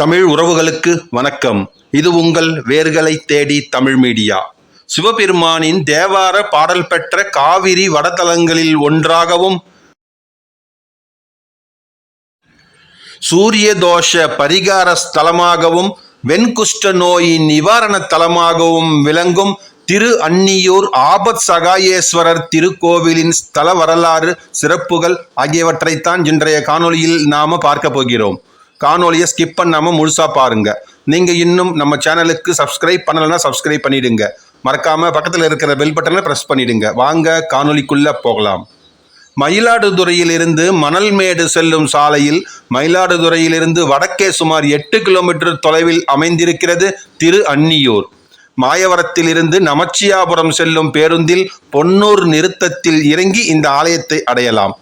தமிழ் உறவுகளுக்கு வணக்கம். இது உங்கள் வேர்களை தேடி தமிழ் மீடியா. சிவபெருமானின் தேவார பாடல் பெற்ற காவிரி வடதலங்களில் ஒன்றாகவும் சூரிய தோஷ பரிகார ஸ்தலமாகவும் வெண்குஷ்ட நோயின் நிவாரண தலமாகவும் விளங்கும் திரு அன்னியூர் ஆபத் சகாயேஸ்வரர் திருக்கோவிலின் ஸ்தல வரலாறு சிறப்புகள் ஆகியவற்றைத்தான் இன்றைய காணொளியில் நாம பார்க்க போகிறோம். காணொலியை ஸ்கிப் பண்ணாமல் முழுசாக பாருங்க. நீங்கள் இன்னும் நம்ம சேனலுக்கு சப்ஸ்கிரைப் பண்ணலைன்னா சப்ஸ்கிரைப் பண்ணிடுங்க. மறக்காம பக்கத்தில் இருக்கிற பெல் பட்டனை பிரஸ் பண்ணிடுங்க. வாங்க காணொலிக்குள்ளே போகலாம். மயிலாடுதுறையிலிருந்து மணல்மேடு செல்லும் சாலையில் மயிலாடுதுறையிலிருந்து வடக்கே சுமார் எட்டு கிலோமீட்டர் தொலைவில் அமைந்திருக்கிறது திரு அன்னியூர். மாயவரத்திலிருந்து நமச்சியாபுரம் செல்லும் பேருந்தில் பொன்னூர் நிறுத்தத்தில் இறங்கி இந்த ஆலயத்தை அடையலாம்.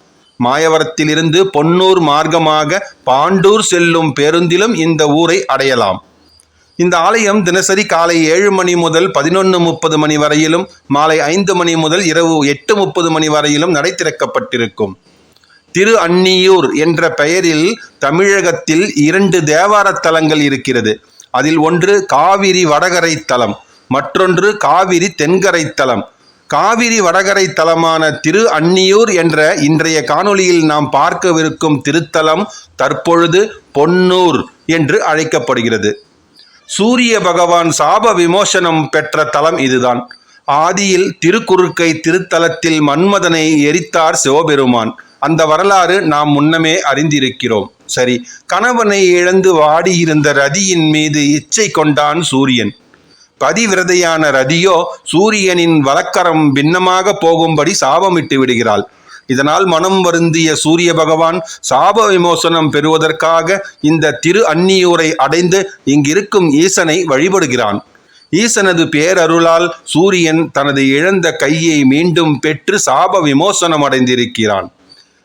மாயவரத்திலிருந்து பொன்னூர் மார்க்கமாக பாண்டூர் செல்லும் பேருந்திலும் இந்த ஊரை அடையலாம். இந்த ஆலயம் தினசரி காலை ஏழு மணி முதல் பதினொன்று முப்பது மணி வரையிலும் மாலை ஐந்து மணி முதல் இரவு எட்டு முப்பது மணி வரையிலும் நடை திறக்கப்பட்டிருக்கும். திரு அன்னியூர் என்ற பெயரில் தமிழகத்தில் இரண்டு தேவார தலங்கள் இருக்கிறது. அதில் ஒன்று காவிரி வடகரை தலம் மற்றொன்று காவிரி தென்கரை தலம். காவிரி வடகரை தலமான திரு அன்னியூர் என்ற இன்றைய காணொளியில் நாம் பார்க்கவிருக்கும் திருத்தலம் தற்பொழுது பொன்னூர் என்று அழைக்கப்படுகிறது. சூரிய பகவான் சாப விமோசனம் பெற்ற தலம் இதுதான். ஆதியில் திருக்குறுக்கை திருத்தலத்தில் மன்மதனை எரித்தார் சிவபெருமான். அந்த வரலாறு நாம் முன்னமே அறிந்திருக்கிறோம். சரி கணவனை இழந்து வாடியிருந்த ரதியின் மீது இச்சை கொண்டான் சூரியன். பதிவிரதையான ரதியோ சூரியனின் வலக்கரம் பின்னமாக போகும்படி சாபமிட்டு விடுகிறாள். இதனால் மனம் வருந்திய சூரிய பகவான் சாப விமோசனம் பெறுவதற்காக இந்த திரு அந்நியூரை அடைந்து இங்கிருக்கும் ஈசனை வழிபடுகிறான். ஈசனது பேரருளால் சூரியன் தனது இழந்த கையை மீண்டும் பெற்று சாப விமோசனம் அடைந்திருக்கிறான்.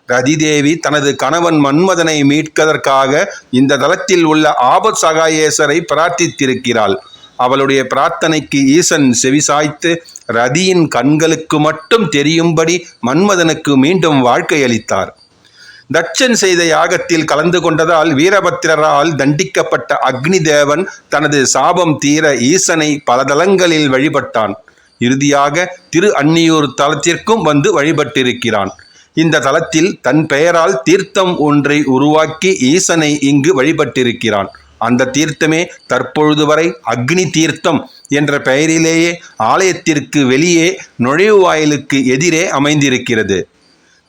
ரதிதேவி தனது கணவன் மன்மதனை மீட்கதற்காக இந்த தளத்தில் உள்ள ஆபத் சகாயேசரை பிரார்த்தித்திருக்கிறாள். அவளுடைய பிரார்த்தனைக்கு ஈசன் செவிசாய்த்து ரதியின் கண்களுக்கு மட்டும் தெரியும்படி மன்மதனுக்கு மீண்டும் வாழ்க்கை அளித்தார். தட்சன் செய்த யாகத்தில் கலந்து கொண்டதால் வீரபத்திரரால் தண்டிக்கப்பட்ட அக்னி தேவன் தனது சாபம் தீர ஈசனை பல தலங்களில் வழிபட்டான். இறுதியாக திரு அன்னியூர் தலத்திற்கும் வந்து வழிபட்டிருக்கிறான். இந்த தலத்தில் தன் பெயரால் தீர்த்தம் ஒன்றை உருவாக்கி ஈசனை இங்கு வழிபட்டிருக்கிறான். அந்த தீர்த்தமே தற்பொழுது வரை அக்னி தீர்த்தம் என்ற பெயரிலேயே ஆலயத்திற்கு வெளியே நுழைவாயிலுக்கு எதிரே அமைந்திருக்கிறது.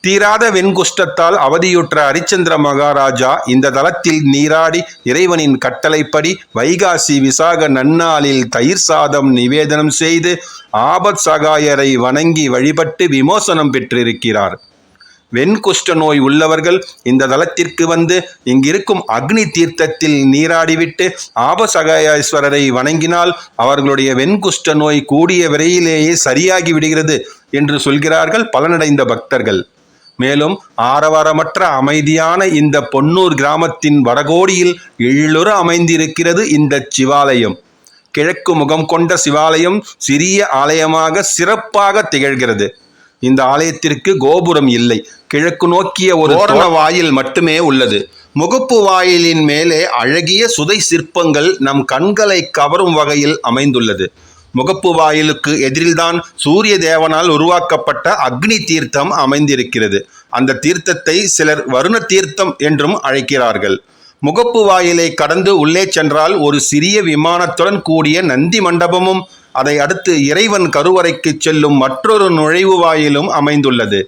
தீராத வெண்குஷ்டத்தால் அவதியுற்ற ஹரிச்சந்திர மகாராஜா இந்த தளத்தில் நீராடி இறைவனின் கட்டளைப்படி வைகாசி விசாக நன்னாளில் தயிர் சாதம் நிவேதனம் செய்து ஆபத் சகாயரை வணங்கி வழிபட்டு விமோசனம் பெற்றிருக்கிறார். வெண்குஷ்ட நோய் உள்ளவர்கள் இந்த தலத்திற்கு வந்து இங்கிருக்கும் அக்னி தீர்த்தத்தில் நீராடிவிட்டு ஆபசகாயேஸ்வரரை வணங்கினால் அவர்களுடைய வெண்குஷ்ட நோய் கூடிய விரையிலேயே சரியாகி விடுகிறது என்று சொல்கிறார்கள் பலனடைந்த பக்தர்கள். மேலும் ஆரவாரமற்ற அமைதியான இந்த பொன்னூர் கிராமத்தின் வடகோடியில் எழிலுற அமைந்திருக்கிறது இந்த சிவாலயம். கிழக்கு முகம் கொண்ட சிவாலயம் சிறிய ஆலயமாக சிறப்பாக திகழ்கிறது. இந்த ஆலயத்திற்கு கோபுரம் இல்லை. கிழக்கு நோக்கிய ஒரு தோரண வாயில் மட்டுமே உள்ளது. முகப்பு வாயிலின் மேலே அழகிய சுதை சிற்பங்கள் நம் கண்களை கவரும் வகையில் அமைந்துள்ளது. முகப்பு வாயிலுக்கு எதிரில்தான் சூரிய தேவனால் உருவாக்கப்பட்ட அக்னி தீர்த்தம் அமைந்திருக்கிறது. அந்த தீர்த்தத்தை சிலர் வருண தீர்த்தம் என்றும் அழைக்கிறார்கள். முகப்பு வாயிலை கடந்து உள்ளே சென்றால் ஒரு சிறிய விமானத்துடன் கூடிய நந்தி மண்டபமும் அதை அடுத்து இறைவன் கருவறைக்கு செல்லும் மற்றொரு நுழைவு வாயிலும் அமைந்துள்ளது.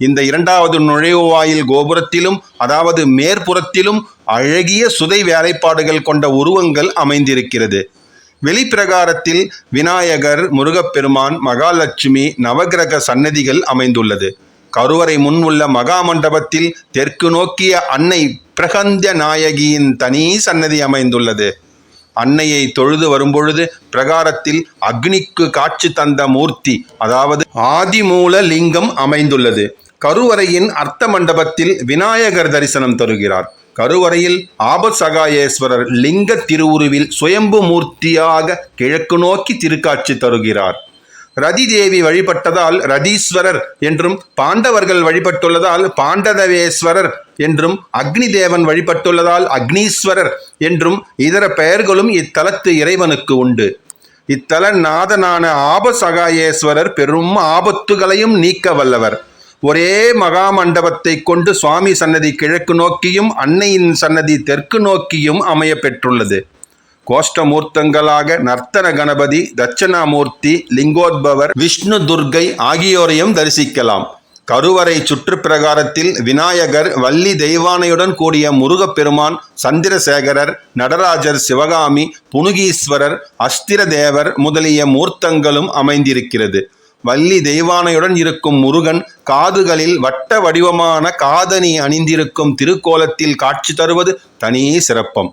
இந்த இரண்டாவது நுழைவு வாயில் கோபுரத்திலும் அதாவது மேற்புறத்திலும் அழகிய சுதை வேலைப்பாடுகள் கொண்ட உருவங்கள் அமைந்திருக்கிறது. வெளிப்பிரகாரத்தில் விநாயகர் முருகப்பெருமான் மகாலட்சுமி நவகிரக சன்னதிகள் அமைந்துள்ளது. கருவறை முன் உள்ள மகா மண்டபத்தில் தெற்கு நோக்கிய அன்னை பிரகந்த நாயகியின் தனி சன்னதி அமைந்துள்ளது. அன்னையை தொழுது வரும்பொழுது பிரகாரத்தில் அக்னிக்கு காட்சி தந்த மூர்த்தி அதாவது ஆதிமூல லிங்கம் அமைந்துள்ளது. கருவறையின் அர்த்த மண்டபத்தில் விநாயகர் தரிசனம் தருகிறார். கருவறையில் ஆபசகாயேஸ்வரர் லிங்க திருவுருவில் சுயம்பு மூர்த்தியாக கிழக்கு நோக்கி திருக்காட்சி தருகிறார். ரதி தேவி வழிபட்டதால் ரதீஸ்வரர் என்றும் பாண்டவர்கள் வழிபட்டுள்ளதால் பாண்டதவேஸ்வரர் என்றும் அக்னி தேவன் வழிபட்டுள்ளதால் அக்னீஸ்வரர் என்றும் இதர பெயர்களும் இத்தலத்து இறைவனுக்கு உண்டு. இத்தல நாதனான ஆபசகாயேஸ்வரர் பெரும் ஆபத்துகளையும் நீக்க வல்லவர். ஒரே மகா மண்டபத்தை கொண்டு சுவாமி சன்னதி கிழக்கு நோக்கியும் அன்னையின் சன்னதி தெற்கு நோக்கியும் அமைய பெற்றுள்ளது. கோஷ்டமூர்த்தங்களாக நர்த்தன கணபதி தட்சணாமூர்த்தி லிங்கோத்பவர் விஷ்ணு துர்க்கை ஆகியோரையும் தரிசிக்கலாம். கருவறை சுற்றுப்பிரகாரத்தில் விநாயகர் வள்ளி தெய்வானையுடன் கூடிய முருகப்பெருமான் சந்திரசேகரர் நடராஜர் சிவகாமி புனுகீஸ்வரர் அஸ்திரதேவர் முதலிய மூர்த்தங்களும் அமைந்திருக்கிறது. வள்ளி தெய்வானையுடன் இருக்கும் முருகன் காதுகளில் வட்ட வடிவமான காதணி அணிந்திருக்கும் திருக்கோலத்தில் காட்சி தருவது தனி சிறப்பம்.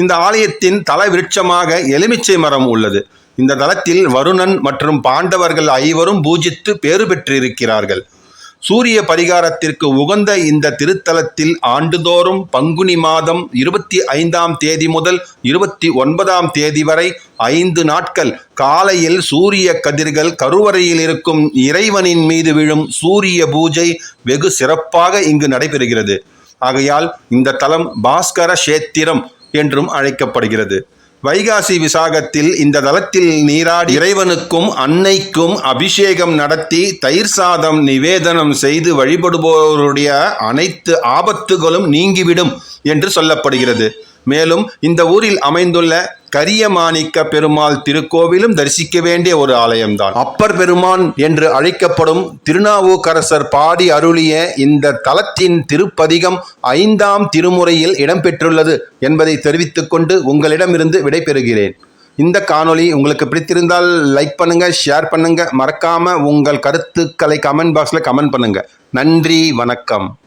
இந்த ஆலயத்தின் தல விருட்சமாக எலுமிச்சை மரம் உள்ளது. இந்த தலத்தில் வருணன் மற்றும் பாண்டவர்கள் ஐவரும் பூஜித்து பேறு பெற்றிருக்கிறார்கள். சூரிய பரிகாரத்திற்கு உகந்த இந்த திருத்தலத்தில் ஆண்டுதோறும் பங்குனி மாதம் இருபத்தி ஐந்தாம் தேதி முதல் இருபத்தி ஒன்பதாம் தேதி வரை ஐந்து நாட்கள் காலையில் சூரிய கதிர்கள் கருவறையில் இருக்கும் இறைவனின் மீது விழும் சூரிய பூஜை வெகு சிறப்பாக இங்கு நடைபெறுகிறது. ஆகையால் இந்த தலம் பாஸ்கர சேத்திரம் என்றும் அழைக்கப்படுகிறது. வைகாசி விசாகத்தில் இந்த தலத்தில் நீராடி இறைவனுக்கும் அன்னைக்கும் அபிஷேகம் நடத்தி தயிர் சாதம் நிவேதனம் செய்து வழிபடுபவருடைய அனைத்து ஆபத்துகளும் நீங்கிவிடும் என்று சொல்லப்படுகிறது. மேலும் இந்த ஊரில் அமைந்துள்ள கரியமாணிக்க பெருமாள் திருக்கோவிலும் தரிசிக்க வேண்டிய ஒரு ஆலயம்தான். அப்பர் பெருமான் என்று அழைக்கப்படும் திருநாவுக்கரசர் பாடி அருளிய இந்த தலத்தின் திருப்பதிகம் ஐந்தாம் திருமுறையில் இடம்பெற்றுள்ளது என்பதை தெரிவித்துக் கொண்டு உங்களிடமிருந்து விடைபெறுகிறேன். இந்த காணொளி உங்களுக்கு பிடித்திருந்தால் லைக் பண்ணுங்க ஷேர் பண்ணுங்க. மறக்காம உங்கள் கருத்துக்களை கமெண்ட் பாக்ஸ்ல கமெண்ட் பண்ணுங்க. நன்றி வணக்கம்.